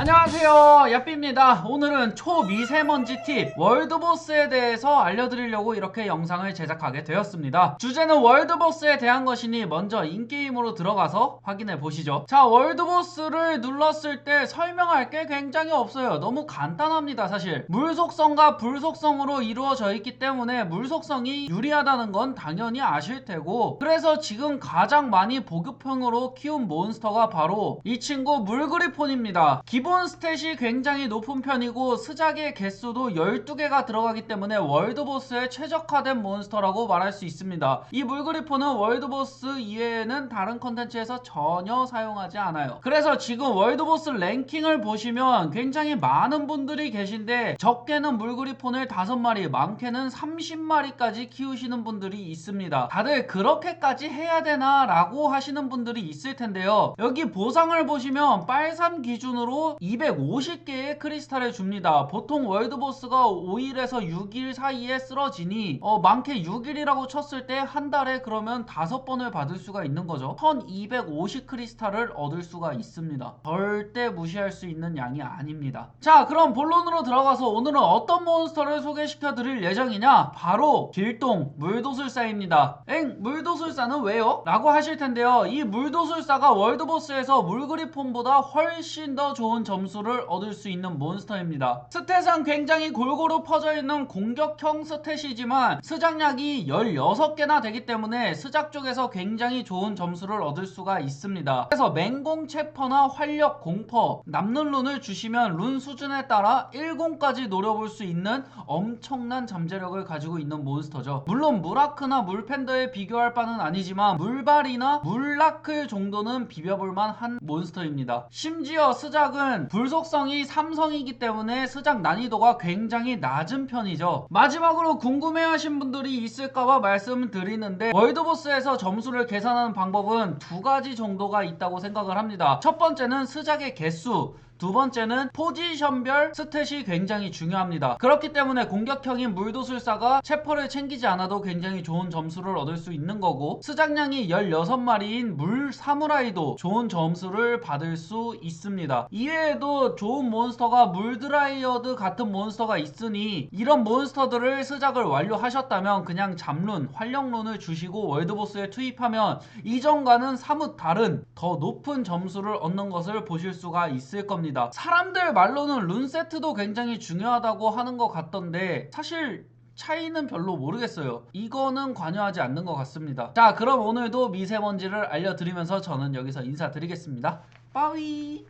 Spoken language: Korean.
안녕하세요. 야삐입니다. 오늘은 초미세먼지 팁 월드보스에 대해서 알려드리려고 이렇게 영상을 제작하게 되었습니다. 주제는 월드보스에 대한 것이니 먼저 인게임으로 들어가서 확인해 보시죠. 자 월드보스를 눌렀을 때 설명할 게 굉장히 없어요. 너무 간단합니다 사실. 물 속성과 불 속성으로 이루어져 있기 때문에 물 속성이 유리하다는 건 당연히 아실 테고 그래서 지금 가장 많이 보급형으로 키운 몬스터가 바로 이 친구 물그리폰입니다. 기본 스탯이 굉장히 높은 편이고 스작의 개수도 12개가 들어가기 때문에 월드보스에 최적화된 몬스터라고 말할 수 있습니다. 이 물그리폰은 월드보스 이외에는 다른 컨텐츠에서 전혀 사용하지 않아요. 그래서 지금 월드보스 랭킹을 보시면 굉장히 많은 분들이 계신데 적게는 물그리폰을 5마리, 많게는 30마리까지 키우시는 분들이 있습니다. 다들 그렇게까지 해야 되나 라고 하시는 분들이 있을 텐데요. 여기 보상을 보시면 빨삼 기준으로 250개의 크리스탈을 줍니다. 보통 월드보스가 5일에서 6일 사이에 쓰러지니 어, 많게 6일이라고 쳤을 때 한 달에 그러면 5번을 받을 수가 있는 거죠. 1250 크리스탈을 얻을 수가 있습니다. 절대 무시할 수 있는 양이 아닙니다. 자 그럼 본론으로 들어가서 오늘은 어떤 몬스터를 소개시켜 드릴 예정이냐 바로 길동 물도술사입니다. 엥 물도술사는 왜요? 라고 하실 텐데요. 이 물도술사가 월드보스에서 물그리폰보다 훨씬 더 좋은 점수를 얻을 수 있는 몬스터입니다. 스탯은 굉장히 골고루 퍼져 있는 공격형 스탯이지만 스작약이 16개나 되기 때문에 스작 쪽에서 굉장히 좋은 점수를 얻을 수가 있습니다. 그래서 맹공 체퍼나 활력 공퍼 남는 룬을 주시면 룬 수준에 따라 1공까지 노려볼 수 있는 엄청난 잠재력을 가지고 있는 몬스터죠. 물론 무라크나 물팬더에 비교할 바는 아니지만 물발이나 물라클 정도는 비벼볼만 한 몬스터입니다. 심지어 스작은 불속성이 3성이기 때문에 스작 난이도가 굉장히 낮은 편이죠. 마지막으로 궁금해하신 분들이 있을까봐 말씀드리는데 월드보스에서 점수를 계산하는 방법은 두 가지 정도가 있다고 생각을 합니다. 첫 번째는 스작의 개수, 두 번째는 포지션별 스탯이 굉장히 중요합니다. 그렇기 때문에 공격형인 물도술사가 체퍼를 챙기지 않아도 굉장히 좋은 점수를 얻을 수 있는 거고 스작량이 16마리인 물 사무라이도 좋은 점수를 받을 수 있습니다. 이외에도 좋은 몬스터가 물드라이어드 같은 몬스터가 있으니 이런 몬스터들을 스작을 완료하셨다면 그냥 잡룬, 활력룬을 주시고 월드보스에 투입하면 이전과는 사뭇 다른 더 높은 점수를 얻는 것을 보실 수가 있을 겁니다. 사람들 말로는 룬 세트도 굉장히 중요하다고 하는 것 같던데 사실 차이는 별로 모르겠어요. 이거는 관여하지 않는 것 같습니다. 자, 그럼 오늘도 미세먼지를 알려드리면서 저는 여기서 인사드리겠습니다. 빠위.